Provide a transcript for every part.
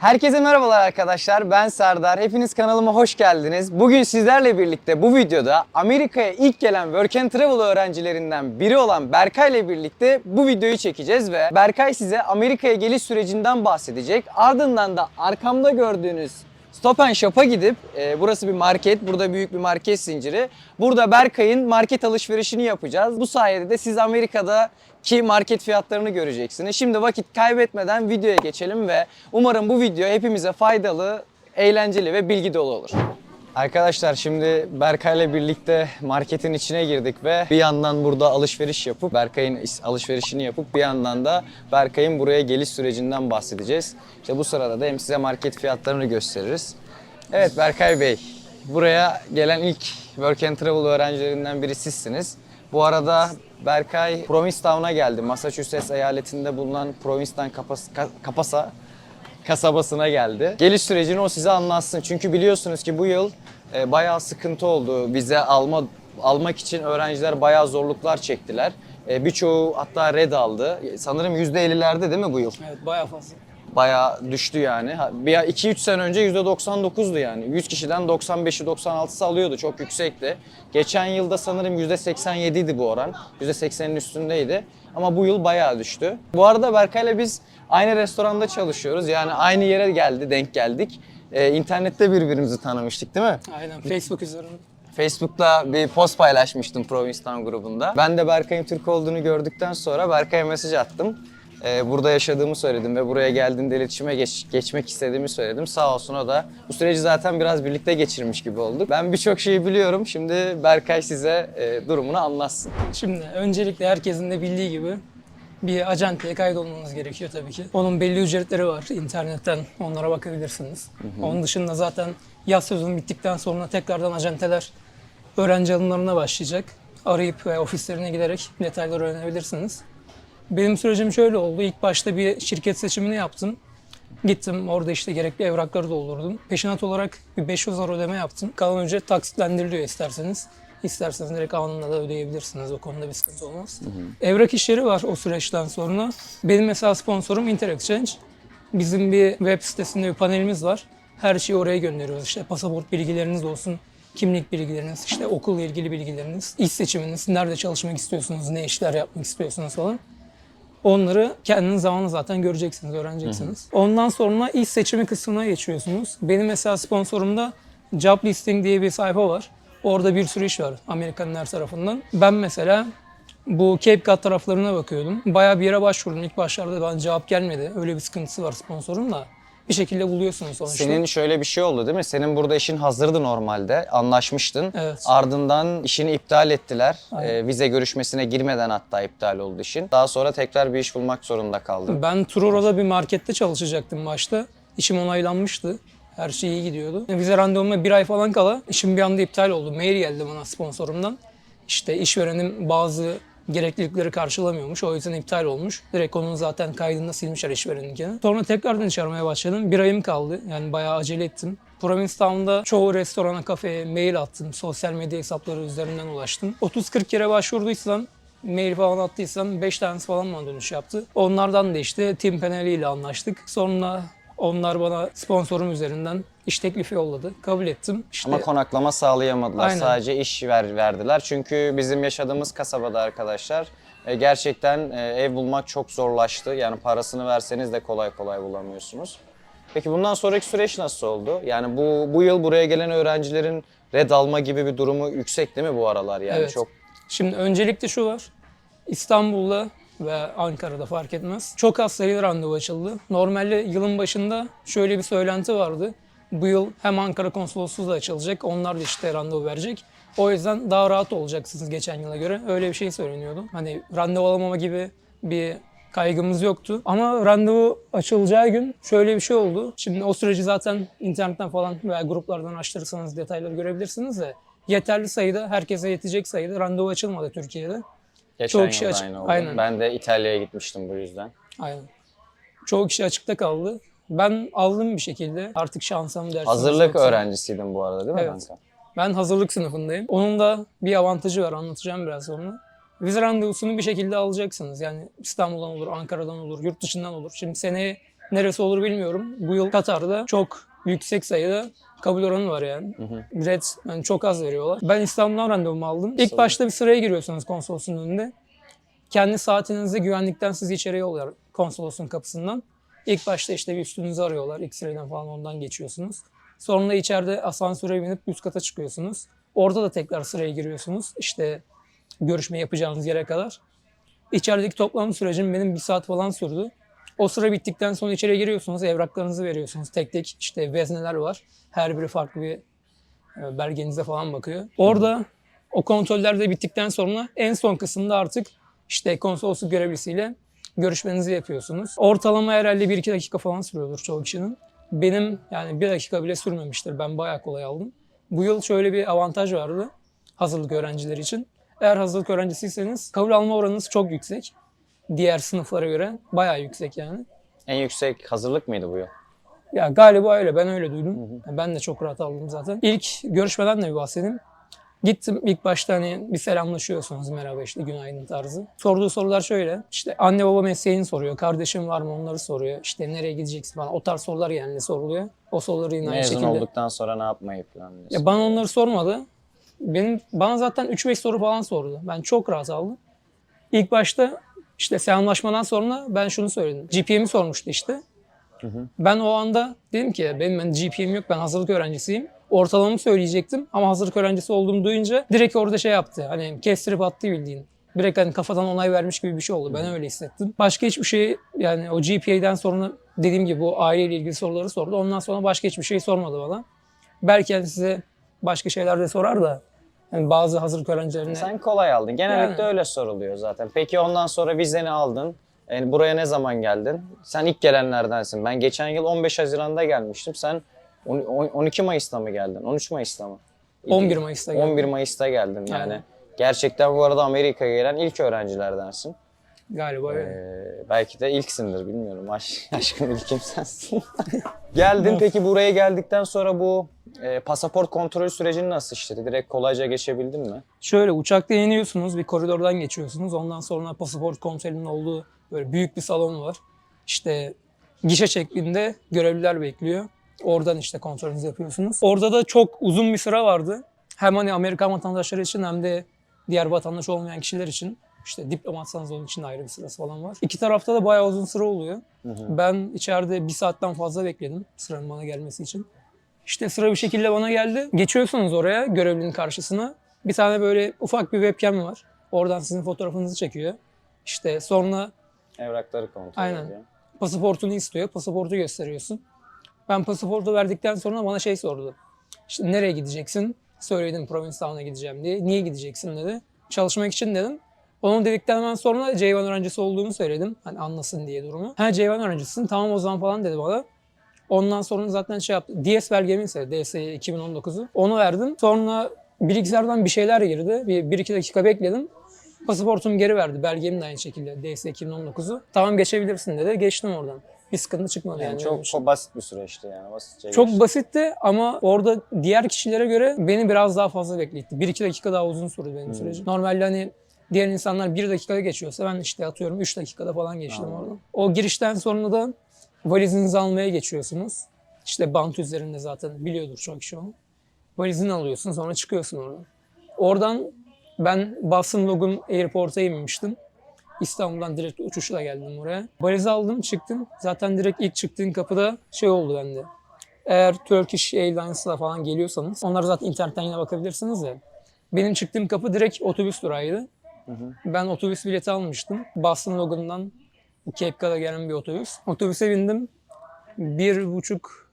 Herkese merhabalar arkadaşlar. Ben Serdar. Hepiniz kanalıma hoş geldiniz. Bugün sizlerle birlikte bu videoda Amerika'ya ilk gelen Work and Travel öğrencilerinden biri olan Berkay ile birlikte bu videoyu çekeceğiz ve Berkay size Amerika'ya geliş sürecinden bahsedecek. Ardından da arkamda gördüğünüz Stop and Shop'a gidip, e, burası bir market, burada büyük bir market zinciri. Burada Berkay'ın market alışverişini yapacağız. Bu sayede de siz Amerika'daki market fiyatlarını göreceksiniz. Şimdi vakit kaybetmeden videoya geçelim ve umarım bu video hepimize faydalı, eğlenceli ve bilgi dolu olur. Arkadaşlar şimdi Berkay'la birlikte marketin içine girdik ve bir yandan burada alışveriş yapıp Berkay'ın alışverişini yapıp bir yandan da Berkay'ın buraya geliş sürecinden bahsedeceğiz. İşte bu sırada da hem size market fiyatlarını gösteririz. Evet Berkay Bey, buraya gelen ilk Work and Travel öğrencilerinden biri sizsiniz. Bu arada Berkay Provincetown'a geldi. Massachusetts eyaletinde bulunan Provincetown Kapas- Ka- Kapasa kasabasına geldi. Geliş sürecini o size anlatsın. Çünkü biliyorsunuz ki bu yıl e, bayağı sıkıntı oldu. Vize alma almak için öğrenciler bayağı zorluklar çektiler. E, birçoğu hatta red aldı. Sanırım %50'lerde değil mi bu yıl? Evet bayağı fazla. Bayağı düştü yani. Bir 2-3 sene önce %99'du yani. 100 kişiden 95'i 96'sı alıyordu. Çok yüksekti. Geçen yılda sanırım %87 idi bu oran. %80'in üstündeydi. Ama bu yıl bayağı düştü. Bu arada Berkay'la biz aynı restoranda çalışıyoruz. Yani aynı yere geldi, denk geldik. Ee, internette birbirimizi tanımıştık değil mi? Aynen Facebook üzerinde. Facebook'ta bir post paylaşmıştım Provincetown grubunda. Ben de Berkay'ın Türk olduğunu gördükten sonra Berkay'a mesaj attım. Ee, burada yaşadığımı söyledim ve buraya geldiğinde iletişime geç- geçmek istediğimi söyledim. Sağ olsun o da. Bu süreci zaten biraz birlikte geçirmiş gibi olduk. Ben birçok şeyi biliyorum. Şimdi Berkay size e, durumunu anlatsın. Şimdi öncelikle herkesin de bildiği gibi bir acenteye kaydolmanız gerekiyor tabii ki. Onun belli ücretleri var. İnternetten onlara bakabilirsiniz. Onun dışında zaten yaz sezonu bittikten sonra tekrardan acenteler öğrenci alımlarına başlayacak. Arayıp ve ofislerine giderek detayları öğrenebilirsiniz. Benim sürecim şöyle oldu. İlk başta bir şirket seçimini yaptım. Gittim orada işte gerekli evrakları doldurdum. Peşinat olarak bir 500 euro ödeme yaptım. Kalan ücret taksitlendiriliyor isterseniz. İsterseniz direkt anında da ödeyebilirsiniz. O konuda bir sıkıntı olmaz. Evrak işleri var o süreçten sonra. Benim mesela sponsorum Interexchange. Bizim bir web sitesinde bir panelimiz var. Her şeyi oraya gönderiyoruz. İşte pasaport bilgileriniz olsun, kimlik bilgileriniz, işte okulla ilgili bilgileriniz, iş seçiminiz, nerede çalışmak istiyorsunuz, ne işler yapmak istiyorsunuz falan. Onları kendiniz zamanla zaten göreceksiniz, öğreneceksiniz. Ondan sonra iş seçimi kısmına geçiyorsunuz. Benim mesela sponsorumda Job Listing diye bir sayfa var. Orada bir sürü iş var Amerikanlar tarafından. Ben mesela bu Cape Cod taraflarına bakıyordum. Bayağı bir yere başvurdum. İlk başlarda bana cevap gelmedi. Öyle bir sıkıntısı var sponsorun da. Bir şekilde buluyorsunuz sonuçta. Senin şöyle bir şey oldu değil mi? Senin burada işin hazırdı normalde. Anlaşmıştın. Evet. Ardından işini iptal ettiler. Ee, vize görüşmesine girmeden hatta iptal oldu işin. Daha sonra tekrar bir iş bulmak zorunda kaldın. Ben Trura'da bir markette çalışacaktım başta. İşim onaylanmıştı. Her şey iyi gidiyordu. Vize randevuma bir ay falan kala işim bir anda iptal oldu. Mail geldi bana sponsorumdan. İşte işverenim bazı gereklilikleri karşılamıyormuş. O yüzden iptal olmuş. Direkt onun zaten kaydında silmişler işvereninkini. Sonra tekrardan iş aramaya başladım. Bir ayım kaldı. Yani bayağı acele ettim. Provincetown'da çoğu restorana, kafeye mail attım. Sosyal medya hesapları üzerinden ulaştım. 30-40 kere başvurduysam mail falan attıysam 5 tanesi falan bana dönüş yaptı. Onlardan da işte Tim Penelli ile anlaştık. Sonra onlar bana sponsorum üzerinden iş teklifi yolladı. Kabul ettim. İşte Ama konaklama sağlayamadılar. Aynen. Sadece iş ver, verdiler. Çünkü bizim yaşadığımız kasabada arkadaşlar e, gerçekten e, ev bulmak çok zorlaştı. Yani parasını verseniz de kolay kolay bulamıyorsunuz. Peki bundan sonraki süreç nasıl oldu? Yani bu bu yıl buraya gelen öğrencilerin red alma gibi bir durumu yüksek değil mi bu aralar yani Evet. çok Şimdi öncelikle şu var. İstanbul'da ve Ankara'da fark etmez. Çok az sayıda randevu açıldı. Normalde yılın başında şöyle bir söylenti vardı. Bu yıl hem Ankara konsolosluğu da açılacak. Onlar da işte randevu verecek. O yüzden daha rahat olacaksınız geçen yıla göre. Öyle bir şey söyleniyordu. Hani randevu alamama gibi bir kaygımız yoktu. Ama randevu açılacağı gün şöyle bir şey oldu. Şimdi o süreci zaten internetten falan veya gruplardan açtırırsanız detayları görebilirsiniz de yeterli sayıda, herkese yetecek sayıda randevu açılmadı Türkiye'de. geçen Çoğu kişi açık- aynı oldu. aynen. Ben de İtalya'ya gitmiştim bu yüzden. Aynen. Çoğu kişi açıkta kaldı. Ben aldım bir şekilde. Artık şansım dersiniz. Hazırlık yoksa- öğrencisiydin bu arada değil mi Evet. kanka? Ben hazırlık sınıfındayım. Onun da bir avantajı var anlatacağım biraz sonra. Vize randevusunu bir şekilde alacaksınız. Yani İstanbul'dan olur, Ankara'dan olur, yurt dışından olur. Şimdi seneye neresi olur bilmiyorum. Bu yıl Katar'da çok yüksek sayıda kabul oranı var yani. Red yani çok az veriyorlar. Ben İstanbul'dan randevumu aldım. İlk başta bir sıraya giriyorsunuz konsolosun önünde. Kendi saatinizde güvenlikten sizi içeriye yolluyor konsolosun kapısından. İlk başta işte bir üstünüzü arıyorlar. X-ray'den falan ondan geçiyorsunuz. Sonra içeride asansöre binip üst kata çıkıyorsunuz. Orada da tekrar sıraya giriyorsunuz. İşte görüşme yapacağınız yere kadar. İçerideki toplam sürecim benim bir saat falan sürdü. O sıra bittikten sonra içeri giriyorsunuz, evraklarınızı veriyorsunuz. Tek tek işte vezneler var. Her biri farklı bir e, belgenize falan bakıyor. Orada o kontroller de bittikten sonra en son kısımda artık işte konsolosluk görevlisiyle görüşmenizi yapıyorsunuz. Ortalama herhalde 1-2 dakika falan sürüyordur çoğu kişinin. Benim yani 1 dakika bile sürmemiştir. Ben bayağı kolay aldım. Bu yıl şöyle bir avantaj vardı hazırlık öğrencileri için. Eğer hazırlık öğrencisiyseniz kabul alma oranınız çok yüksek. Diğer sınıflara göre bayağı yüksek yani. En yüksek hazırlık mıydı bu yıl? Ya galiba öyle. Ben öyle duydum. Ben de çok rahat aldım zaten. İlk görüşmeden de bir bahsedeyim. Gittim ilk başta hani bir selamlaşıyorsunuz merhaba işte günaydın tarzı. Sorduğu sorular şöyle işte anne baba mesleğini soruyor, kardeşim var mı onları soruyor. İşte nereye gideceksin falan o tarz sorular genelde soruluyor. O soruları yine aynı Mezun şekilde. olduktan sonra ne yapmayı planlıyorsun? Ya bana onları sormadı. Benim bana zaten 3-5 soru falan sordu. Ben çok rahat aldım. İlk başta işte selamlaşmadan sonra ben şunu söyledim. GPA'mi sormuştu işte. Ben o anda dedim ki benim ben GPA'm yok ben hazırlık öğrencisiyim. Ortalamamı söyleyecektim ama hazırlık öğrencisi olduğumu duyunca direkt orada şey yaptı. Hani kestirip attı bildiğin. Direkt hani kafadan onay vermiş gibi bir şey oldu. Ben öyle hissettim. Başka hiçbir şey yani o GPA'den sonra dediğim gibi bu aileyle ilgili soruları sordu. Ondan sonra başka hiçbir şey sormadı bana. Belki hani size başka şeyler de sorar da hani bazı hazırlık öğrencilerine Sen kolay aldın. Genellikle Yani. öyle soruluyor zaten. Peki ondan sonra vizeni aldın. Yani buraya ne zaman geldin? Sen ilk gelenlerdensin. Ben geçen yıl 15 Haziran'da gelmiştim. Sen 12 Mayıs'ta mı geldin? 13 Mayıs'ta mı? 11 Mayıs'ta geldim. 11 Mayıs'ta geldin yani. Aynen. Gerçekten bu arada Amerika'ya gelen ilk öğrencilerdensin. galiba öyle. Ee, belki de ilksindir bilmiyorum. Aş, aşkın ilkim sensin. Geldin peki buraya geldikten sonra bu e, pasaport kontrolü sürecini nasıl işledi? Direkt kolayca geçebildin mi? Şöyle uçakta iniyorsunuz, bir koridordan geçiyorsunuz. Ondan sonra pasaport kontrolünün olduğu böyle büyük bir salon var. İşte gişe şeklinde görevliler bekliyor. Oradan işte kontrolünüzü yapıyorsunuz. Orada da çok uzun bir sıra vardı. Hem hani Amerikan vatandaşları için hem de diğer vatandaş olmayan kişiler için. İşte diplomatsanız onun için ayrı bir sırası falan var. İki tarafta da bayağı uzun sıra oluyor. Ben içeride bir saatten fazla bekledim sıranın bana gelmesi için. İşte sıra bir şekilde bana geldi. Geçiyorsunuz oraya görevlinin karşısına. Bir tane böyle ufak bir webcam var. Oradan sizin fotoğrafınızı çekiyor. İşte sonra Evrakları kontrol Aynen. ediyor. pasaportunu istiyor. Pasaportu gösteriyorsun. Ben pasaportu verdikten sonra bana şey sordu. İşte nereye gideceksin? Söyledim Provincetown'a gideceğim diye. Niye gideceksin dedi. Çalışmak için dedim. Onu dedikten hemen sonra C1 öğrencisi olduğunu söyledim. Hani anlasın diye durumu. Ha C1 öğrencisin tamam o zaman falan dedi bana. Ondan sonra zaten şey yaptı. DS belgemi ise DS 2019'u. Onu verdim. Sonra bilgisayardan bir şeyler girdi. Bir, bir iki dakika bekledim. Pasaportumu geri verdi. Belgemi de aynı şekilde DS 2019'u. Tamam geçebilirsin dedi. Geçtim oradan. Bir sıkıntı çıkmadı yani. Yani çok, çok basit bir süreçti yani. Basitçe Çok geçti. basitti ama orada diğer kişilere göre beni biraz daha fazla bekletti. 1-2 dakika daha uzun sürdü Hmm. benim sürecim. Normalde hani diğer insanlar 1 dakikada geçiyorsa ben işte atıyorum 3 dakikada falan geçtim Anladım. oradan. O girişten sonra da valizinizi almaya geçiyorsunuz. İşte bant üzerinde zaten biliyordur çok kişi onu. Valizini alıyorsun sonra çıkıyorsun oradan. Oradan ben Boston Logan Airport'a inmiştim. İstanbul'dan direkt uçuşla geldim oraya. Valizi aldım çıktım. Zaten direkt ilk çıktığın kapıda şey oldu bende. Eğer Turkish Airlines'la falan geliyorsanız, onları zaten internetten yine bakabilirsiniz de. Benim çıktığım kapı direkt otobüs durağıydı. Ben otobüs bileti almıştım. Boston Logan'dan Cape Cod'a gelen bir otobüs. Otobüse bindim. Bir buçuk,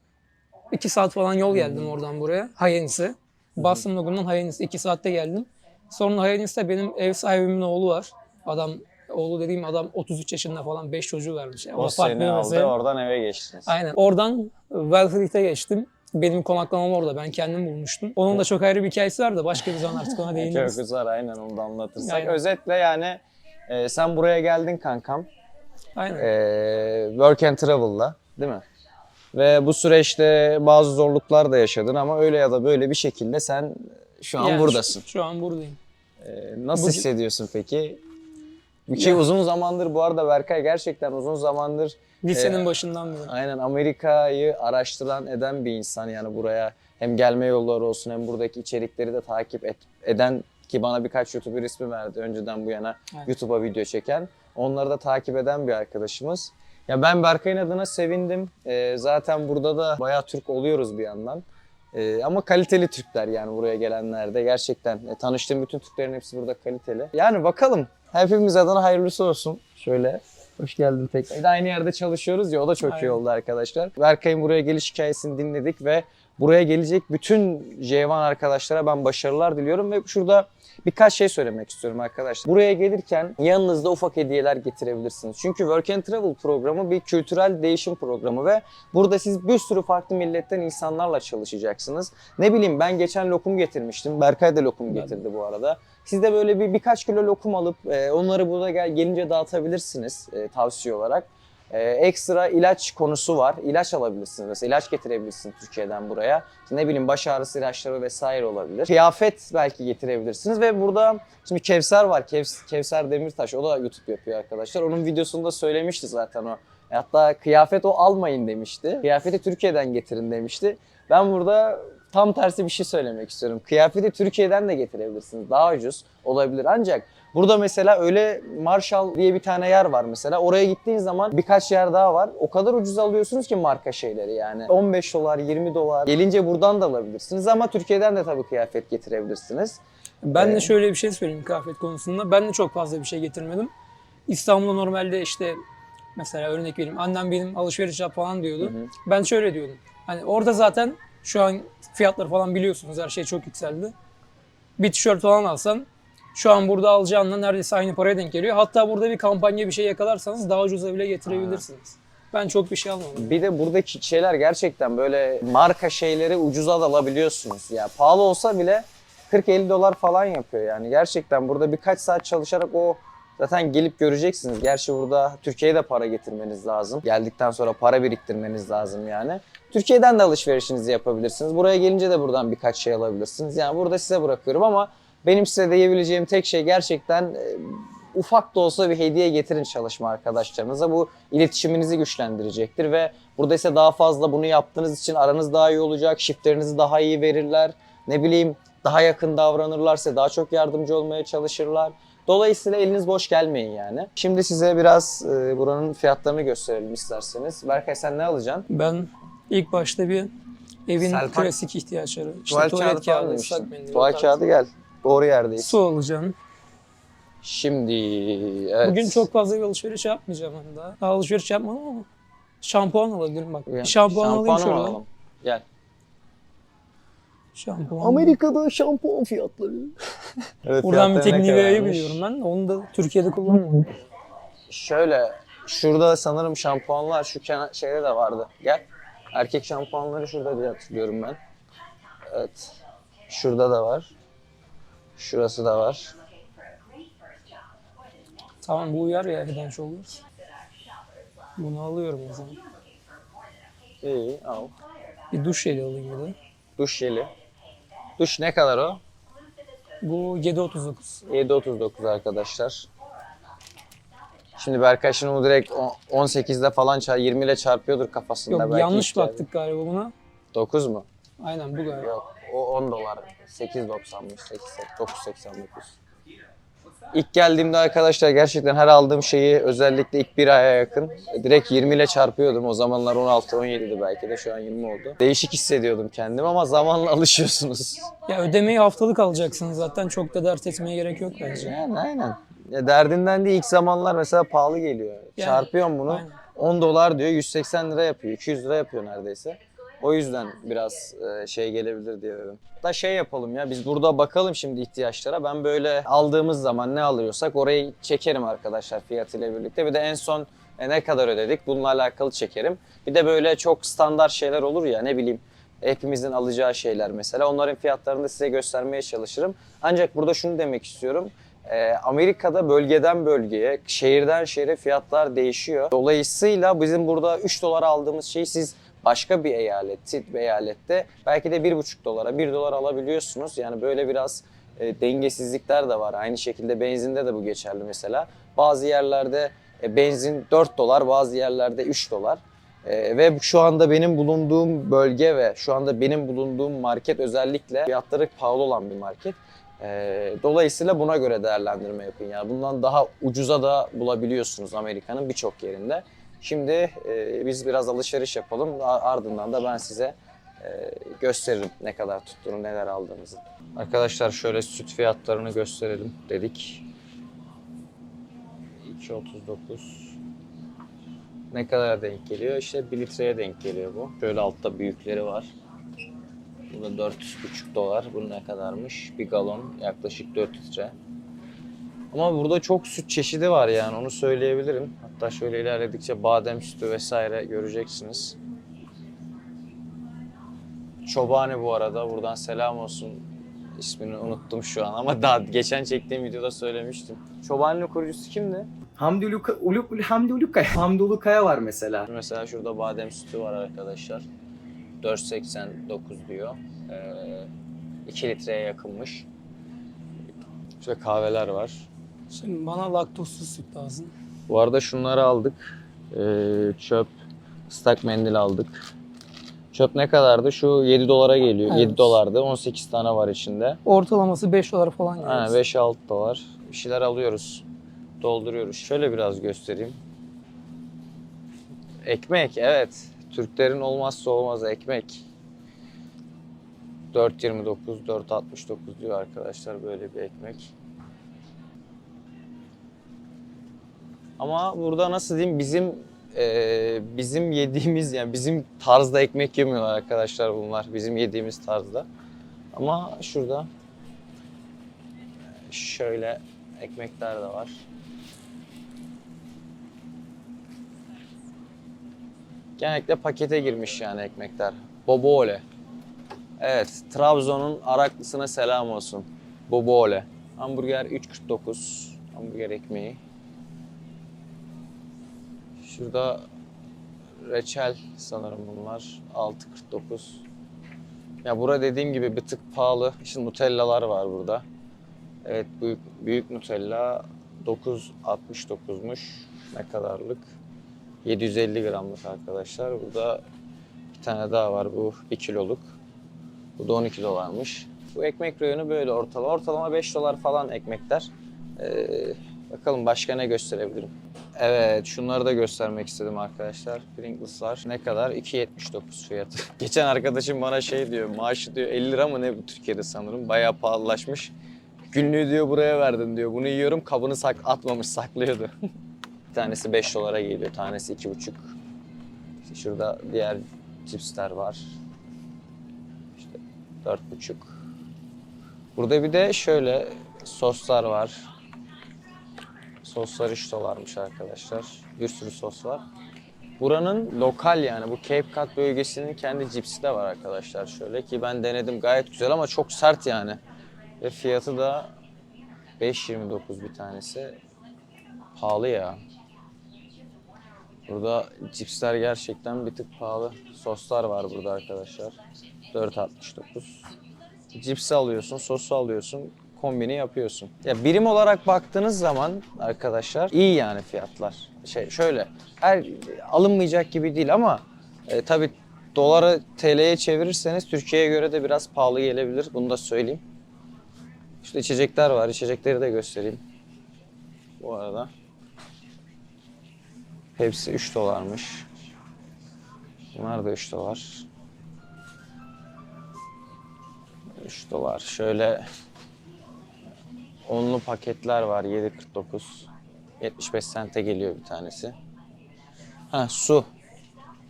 iki saat falan yol geldim oradan buraya. Hyannis'e. Boston Logan'dan Hyannis. iki saatte geldim. Sonra Hyannis'te benim ev sahibimin oğlu var. Adam, oğlu dediğim adam 33 yaşında falan 5 çocuğu vermiş. O seni aldı oradan eve geçtiniz. Aynen. Oradan Wellfleet'e geçtim. Benim konaklamam orada. Ben kendim bulmuştum. Onun da çok ayrı bir hikayesi var da başka bir zaman artık ona değiniriz. Çok güzel aynen onu da anlatırsak. Aynen. Özetle yani e, sen buraya geldin kankam. Aynen. E, work and travel'la değil mi? Ve bu süreçte bazı zorluklar da yaşadın ama öyle ya da böyle bir şekilde sen şu an Yani buradasın. Şu, şu an buradayım. E, nasıl Bu- hissediyorsun peki? Ki uzun zamandır bu arada Berkay gerçekten uzun zamandır Lisenin Ee, başından beri. aynen Amerika'yı araştıran eden bir insan yani buraya hem gelme yolları olsun hem buradaki içerikleri de takip et- eden ki bana birkaç YouTuber ismi verdi önceden bu yana Evet. YouTube'a video çeken. Onları da takip eden bir arkadaşımız. Ya ben Berkay'ın adına sevindim. Ee, zaten burada da bayağı Türk oluyoruz bir yandan. Ee, ama kaliteli Türkler yani buraya gelenler de gerçekten e, tanıştığım bütün Türklerin hepsi burada kaliteli. Yani bakalım hepimiz adına hayırlısı olsun. Şöyle hoş geldin tekrar. Aynı yerde çalışıyoruz ya o da çok iyi Aynen. oldu arkadaşlar. Berkay'ın buraya geliş hikayesini dinledik ve buraya gelecek bütün J1 arkadaşlara ben başarılar diliyorum ve şurada birkaç şey söylemek istiyorum arkadaşlar. Buraya gelirken yanınızda ufak hediyeler getirebilirsiniz. Çünkü Work and Travel programı bir kültürel değişim programı ve burada siz bir sürü farklı milletten insanlarla çalışacaksınız. Ne bileyim ben geçen lokum getirmiştim. Berkay da lokum getirdi bu arada. Siz de böyle bir birkaç kilo lokum alıp e, onları burada gel, gelince dağıtabilirsiniz e, tavsiye olarak. Ee, ekstra ilaç konusu var. İlaç alabilirsiniz. Mesela ilaç getirebilirsiniz Türkiye'den buraya. İşte ne bileyim baş ağrısı ilaçları vesaire olabilir. Kıyafet belki getirebilirsiniz ve burada şimdi Kevser var. Kev- Kevser Demirtaş. O da YouTube yapıyor arkadaşlar. Onun videosunda söylemişti zaten o. Hatta kıyafet o almayın demişti. Kıyafeti Türkiye'den getirin demişti. Ben burada tam tersi bir şey söylemek istiyorum. Kıyafeti Türkiye'den de getirebilirsiniz. Daha ucuz olabilir. Ancak burada mesela öyle Marshall diye bir tane yer var mesela. Oraya gittiğin zaman birkaç yer daha var. O kadar ucuz alıyorsunuz ki marka şeyleri yani. 15 dolar, 20 dolar. Gelince buradan da alabilirsiniz ama Türkiye'den de tabii kıyafet getirebilirsiniz. Ben Ee, de şöyle bir şey söyleyeyim kıyafet konusunda. Ben de çok fazla bir şey getirmedim. İstanbul'da normalde işte mesela örnek vereyim annem benim alışveriş yap falan diyordu. Ben şöyle diyordum. Hani orada zaten şu an fiyatları falan biliyorsunuz her şey çok yükseldi. Bir tişört falan alsan şu an burada alacağınla neredeyse aynı paraya denk geliyor. Hatta burada bir kampanya bir şey yakalarsanız daha ucuza bile getirebilirsiniz. Ben çok bir şey almadım. Bir de buradaki şeyler gerçekten böyle marka şeyleri ucuza da alabiliyorsunuz. Ya pahalı olsa bile 40-50 dolar falan yapıyor yani. Gerçekten burada birkaç saat çalışarak o zaten gelip göreceksiniz. Gerçi burada Türkiye'ye de para getirmeniz lazım. Geldikten sonra para biriktirmeniz lazım yani. Türkiye'den de alışverişinizi yapabilirsiniz. Buraya gelince de buradan birkaç şey alabilirsiniz. Yani burada size bırakıyorum ama benim size diyebileceğim tek şey gerçekten e, ufak da olsa bir hediye getirin çalışma arkadaşlarınıza. Bu iletişiminizi güçlendirecektir ve burada ise daha fazla bunu yaptığınız için aranız daha iyi olacak, shiftlerinizi daha iyi verirler. Ne bileyim daha yakın davranırlar size daha çok yardımcı olmaya çalışırlar. Dolayısıyla eliniz boş gelmeyin yani. Şimdi size biraz e, buranın fiyatlarını gösterelim isterseniz. Berkay sen ne alacaksın? Ben ilk başta bir evin Selpak- klasik ihtiyaçları. İşte Tuvalet, tuvalet kağıdı kağıdı, ıslak mendil. Tuvalet kağıdı gel. Doğru yerdeyiz. Su alacağım. Şimdi evet. Bugün çok fazla bir alışveriş yapmayacağım ben daha. Daha alışveriş yapmadım ama şampuan alabilirim bak. Yani Bir şampuan alayım şuradan. alalım? Gel. Şampuan. Amerika'da şampuan fiyatları. evet, Buradan bir tek fiyatları ne Nivea'yı kadarmış? biliyorum ben. Onu da Türkiye'de kullanmıyorum. Şöyle şurada sanırım şampuanlar şu kenar şeyde de vardı. Gel. Erkek şampuanları şurada diye hatırlıyorum ben. Evet. Şurada da var. Şurası da var. Tamam bu uyar ya Head Shoulders. Bunu alıyorum o zaman. İyi al. Bir duş jeli alayım bir de. Duş jeli. Duş ne kadar o? Bu 7.39. 7.39 arkadaşlar. Şimdi Berkay şimdi bunu direkt o- 18'de falan çar- 20 ile çarpıyordur kafasında. Yok belki yanlış ihtiyacı. baktık galiba buna. 9 mu? Aynen bu galiba. Yok. O 10 dolar. 8.90'mış. 8, 9.89. İlk geldiğimde arkadaşlar gerçekten her aldığım şeyi özellikle ilk bir aya yakın direkt 20 ile çarpıyordum. O zamanlar 16-17'di belki de şu an 20 oldu. Değişik hissediyordum kendimi ama zamanla alışıyorsunuz. Ya ödemeyi haftalık alacaksınız zaten çok da dert etmeye gerek yok bence. Yani aynen. Ya derdinden değil ilk zamanlar mesela pahalı geliyor. Yani, Çarpıyorum bunu aynen. 10 dolar diyor 180 lira yapıyor 200 lira yapıyor neredeyse. O yüzden biraz e, şey gelebilir diye dedim. Da şey yapalım ya biz burada bakalım şimdi ihtiyaçlara. Ben böyle aldığımız zaman ne alıyorsak orayı çekerim arkadaşlar fiyatıyla birlikte. Bir de en son e, ne kadar ödedik bununla alakalı çekerim. Bir de böyle çok standart şeyler olur ya ne bileyim hepimizin alacağı şeyler mesela. Onların fiyatlarını da size göstermeye çalışırım. Ancak burada şunu demek istiyorum. Ee, Amerika'da bölgeden bölgeye, şehirden şehire fiyatlar değişiyor. Dolayısıyla bizim burada 3 dolara aldığımız şeyi siz başka bir eyalet, bir eyalette belki de 1,5 dolara, 1 dolar alabiliyorsunuz. Yani böyle biraz e, dengesizlikler de var. Aynı şekilde benzinde de bu geçerli mesela. Bazı yerlerde e, benzin 4 dolar, bazı yerlerde 3 dolar. E, ve şu anda benim bulunduğum bölge ve şu anda benim bulunduğum market özellikle fiyatları pahalı olan bir market. E, dolayısıyla buna göre değerlendirme yapın. Yani bundan daha ucuza da bulabiliyorsunuz Amerika'nın birçok yerinde. Şimdi e, biz biraz alışveriş yapalım. Ardından da ben size e, gösteririm ne kadar tuttuğunu, neler aldığımızı. Arkadaşlar şöyle süt fiyatlarını gösterelim dedik. 2.39 ne kadar denk geliyor? İşte 1 litreye denk geliyor bu. Şöyle altta büyükleri var. Bu da 4,5 dolar. Bu ne kadarmış? Bir galon yaklaşık 4 litre. Ama burada çok süt çeşidi var yani onu söyleyebilirim. Hatta şöyle ilerledikçe badem sütü vesaire göreceksiniz. Çobani bu arada buradan selam olsun. İsmini unuttum şu an ama daha geçen çektiğim videoda söylemiştim. Çobani'nin kurucusu kimdi? Hamdi Uluka, Uluk, Hamdi Ulukaya. Hamdi Ulukaya var mesela. Mesela şurada badem sütü var arkadaşlar. 4.89 diyor. Ee, 2 litreye yakınmış. İşte kahveler var. Şimdi bana laktozsuz süt lazım. Bu arada şunları aldık. Ee, çöp, ıslak mendil aldık. Çöp ne kadardı? Şu 7 dolara geliyor. Evet. 7 dolardı. 18 tane var içinde. Ortalaması 5 dolar falan. Ha, 5-6 dolar. Bir şeyler alıyoruz. Dolduruyoruz. Şöyle biraz göstereyim. Ekmek evet. Türklerin olmazsa olmazı ekmek. 4.29, 4.69 diyor arkadaşlar böyle bir ekmek. Ama burada nasıl diyeyim bizim eee, bizim yediğimiz yani bizim tarzda ekmek yemiyorlar arkadaşlar bunlar. Bizim yediğimiz tarzda. Ama şurada şöyle ekmekler de var. Genellikle pakete girmiş yani ekmekler. Bobole. Evet, Trabzon'un Araklısına selam olsun. Bobole. Hamburger 3.49. Hamburger ekmeği. Şurada reçel sanırım bunlar. 6.49. Ya bura dediğim gibi bir tık pahalı. Şimdi Nutella'lar var burada. Evet büyük, büyük Nutella 9.69'muş. Ne kadarlık? 750 gramlık arkadaşlar. Burada bir tane daha var bu 1 kiloluk. Bu da 12 dolarmış. Bu ekmek reyonu böyle ortalama. Ortalama 5 dolar falan ekmekler. Ee, bakalım başka ne gösterebilirim. Evet şunları da göstermek istedim arkadaşlar. Pringles'lar ne kadar? 2.79 fiyatı. Geçen arkadaşım bana şey diyor maaşı diyor 50 lira mı ne bu Türkiye'de sanırım. Bayağı pahalılaşmış. Günlüğü diyor buraya verdin diyor. Bunu yiyorum kabını sak atmamış saklıyordu. bir tanesi 5 dolara geliyor. Tanesi 2,5. İşte şurada diğer cipsler var. İşte 4,5. Burada bir de şöyle soslar var. Soslar 3 dolarmış arkadaşlar. Bir sürü sos var. Buranın lokal yani bu Cape Cod bölgesinin kendi cipsi de var arkadaşlar şöyle ki ben denedim gayet güzel ama çok sert yani. Ve fiyatı da 5.29 bir tanesi. Pahalı ya. Burada cipsler gerçekten bir tık pahalı. Soslar var burada arkadaşlar. 4.69. Cipsi alıyorsun, sosu alıyorsun, kombini yapıyorsun. Ya birim olarak baktığınız zaman arkadaşlar iyi yani fiyatlar. Şey şöyle her alınmayacak gibi değil ama e, tabii doları TL'ye çevirirseniz Türkiye'ye göre de biraz pahalı gelebilir. Bunu da söyleyeyim. İşte içecekler var. İçecekleri de göstereyim. Bu arada. Hepsi 3 dolarmış. Bunlar da 3 dolar. 3 dolar. Şöyle onlu paketler var. 7.49. 75 sente geliyor bir tanesi. Ha su.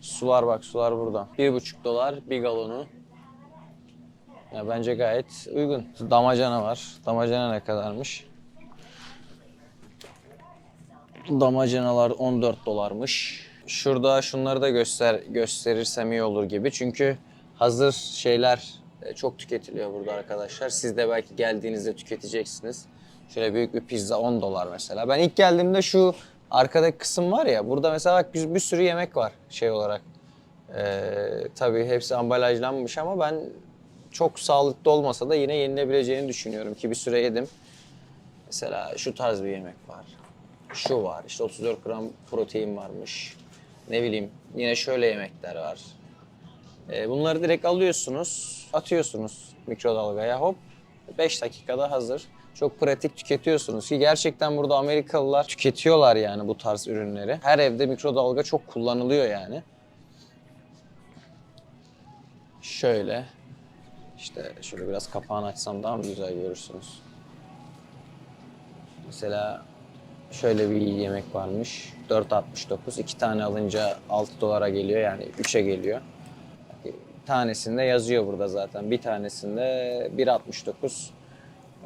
Sular bak sular burada. 1.5 dolar bir galonu. Ya bence gayet uygun. Damacana var. Damacana ne kadarmış? Damacanalar 14 dolarmış. Şurada şunları da göster gösterirsem iyi olur gibi. Çünkü hazır şeyler çok tüketiliyor burada arkadaşlar. Siz de belki geldiğinizde tüketeceksiniz. Şöyle büyük bir pizza 10 dolar mesela. Ben ilk geldiğimde şu arkadaki kısım var ya. Burada mesela bak bir, bir sürü yemek var şey olarak. Ee, tabii hepsi ambalajlanmış ama ben çok sağlıklı olmasa da yine yenilebileceğini düşünüyorum ki bir süre yedim. Mesela şu tarz bir yemek var. Şu var. işte 34 gram protein varmış. Ne bileyim yine şöyle yemekler var. Ee, bunları direkt alıyorsunuz, atıyorsunuz mikrodalgaya hop 5 dakikada hazır. Çok pratik tüketiyorsunuz ki gerçekten burada Amerikalılar tüketiyorlar yani bu tarz ürünleri. Her evde mikrodalga çok kullanılıyor yani. Şöyle. işte şöyle biraz kapağını açsam daha mı güzel görürsünüz. Mesela şöyle bir yemek varmış. 4.69. iki tane alınca 6 dolara geliyor yani 3'e geliyor. Tanesinde yazıyor burada zaten. Bir tanesinde 1.69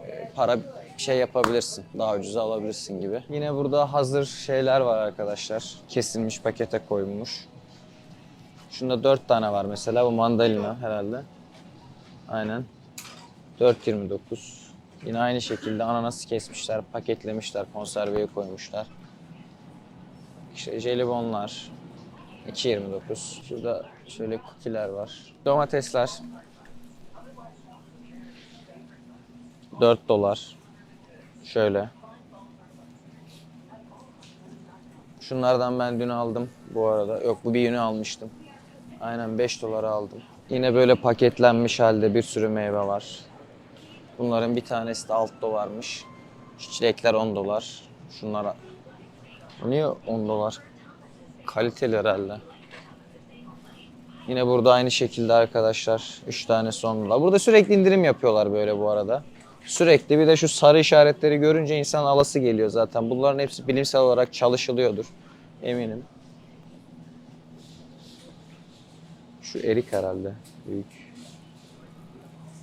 e, para şey yapabilirsin. Daha ucuza alabilirsin gibi. Yine burada hazır şeyler var arkadaşlar. Kesilmiş pakete koyulmuş. Şunda 4 tane var mesela. Bu mandalina herhalde. Aynen. 4.29. Yine aynı şekilde ananası kesmişler, paketlemişler, konserveye koymuşlar. İşte jelibonlar 2.29. Şurada şöyle cookie'ler var. Domatesler 4 dolar. Şöyle. Şunlardan ben dün aldım bu arada. Yok bu bir yünü almıştım. Aynen 5 dolara aldım. Yine böyle paketlenmiş halde bir sürü meyve var. Bunların bir tanesi de 6 dolarmış. Çilekler 10 dolar. Şunlara Niye 10 dolar? Kaliteli herhalde. Yine burada aynı şekilde arkadaşlar 3 tane son dolar. Burada sürekli indirim yapıyorlar böyle bu arada. Sürekli bir de şu sarı işaretleri görünce insan alası geliyor zaten. Bunların hepsi bilimsel olarak çalışılıyordur. Eminim. Şu erik herhalde. Büyük.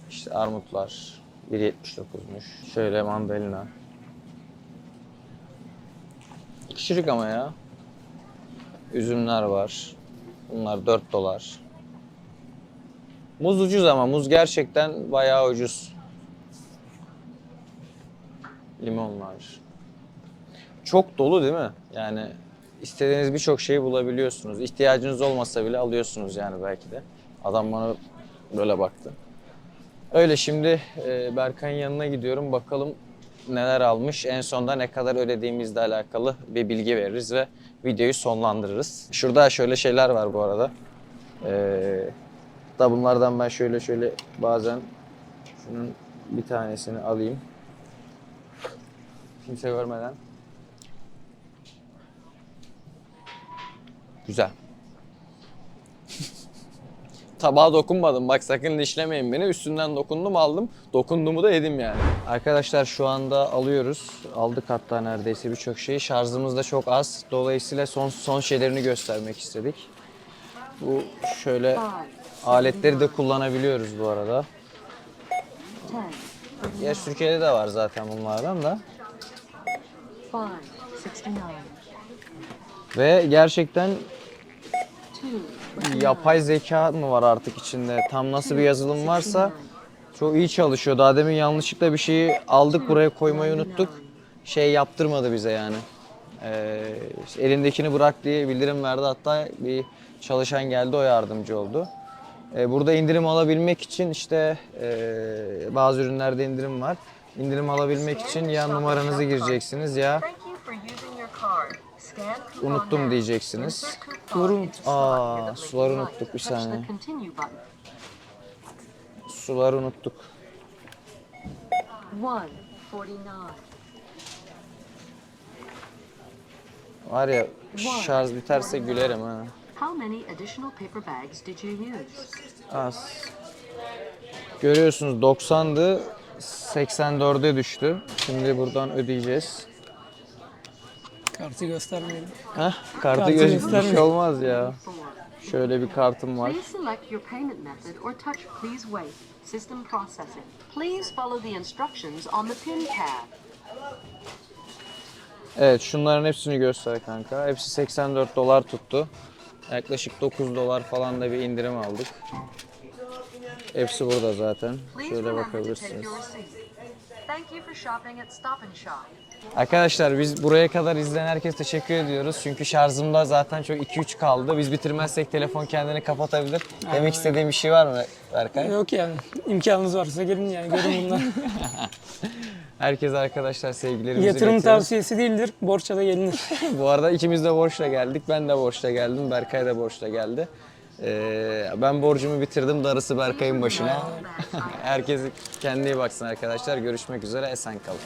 İşte armutlar. 1.79'muş. Şöyle mandalina. Küçücük ama ya. Üzümler var. Bunlar 4 dolar. Muz ucuz ama muz gerçekten bayağı ucuz. Limonlar. Çok dolu değil mi? Yani istediğiniz birçok şeyi bulabiliyorsunuz. İhtiyacınız olmasa bile alıyorsunuz yani belki de. Adam bana böyle baktı. Öyle şimdi e, Berkay'ın yanına gidiyorum. Bakalım neler almış. En sonda ne kadar ödediğimizle alakalı bir bilgi veririz ve videoyu sonlandırırız. Şurada şöyle şeyler var bu arada. Ee, da bunlardan ben şöyle şöyle bazen şunun bir tanesini alayım. Kimse görmeden. Güzel. Tabağa dokunmadım. Bak sakın dişlemeyin beni. Üstünden dokundum aldım. Dokunduğumu da yedim yani. Arkadaşlar şu anda alıyoruz. Aldık hatta neredeyse birçok şeyi. Şarjımız da çok az. Dolayısıyla son son şeylerini göstermek istedik. Bu şöyle aletleri de kullanabiliyoruz bu arada. Ya Türkiye'de de var zaten bunlardan da. Ve gerçekten yapay zeka mı var artık içinde? Tam nasıl bir yazılım varsa çok iyi çalışıyor. Daha demin yanlışlıkla bir şeyi aldık buraya koymayı unuttuk. Şey yaptırmadı bize yani. Ee, elindekini bırak diye bildirim verdi. Hatta bir çalışan geldi o yardımcı oldu. Ee, burada indirim alabilmek için işte ee, bazı ürünlerde indirim var. İndirim alabilmek için ya numaranızı gireceksiniz ya Unuttum diyeceksiniz. Doğru Aa, suları unuttuk bir saniye. Suları unuttuk. Var ya şarj biterse gülerim ha. How many additional paper bags did you use? Az. Görüyorsunuz 90'dı 84'e düştü. Şimdi buradan ödeyeceğiz. Kartı göstermeyelim. Heh, kartı Kartı gözükmüş göstermiyor. şey olmaz ya. Şöyle bir kartım var. Please select your payment method or touch please wait. System processing. Please follow the instructions on the pin pad. Evet şunların hepsini göster kanka. Hepsi 84 dolar tuttu. Yaklaşık 9 dolar falan da bir indirim aldık. Hepsi burada zaten. Şöyle bakabilirsiniz. your receipt. Thank you for shopping at Stop and Shop. Arkadaşlar biz buraya kadar izleyen herkese teşekkür ediyoruz. Çünkü şarjımda zaten çok 2-3 kaldı. Biz bitirmezsek telefon kendini kapatabilir. Demek istediğim bir şey var mı Berkay? Yok yani imkanınız varsa gelin yani görün bunları. Herkese arkadaşlar sevgilerimizi Yatırım iletiyoruz. tavsiyesi değildir, borçla da gelinir. Bu arada ikimiz de borçla geldik. Ben de borçla geldim. Berkay da borçla geldi. Ee, ben borcumu bitirdim. Darısı Berkay'ın başına. Herkes kendine baksın arkadaşlar. Görüşmek üzere. Esen kalın.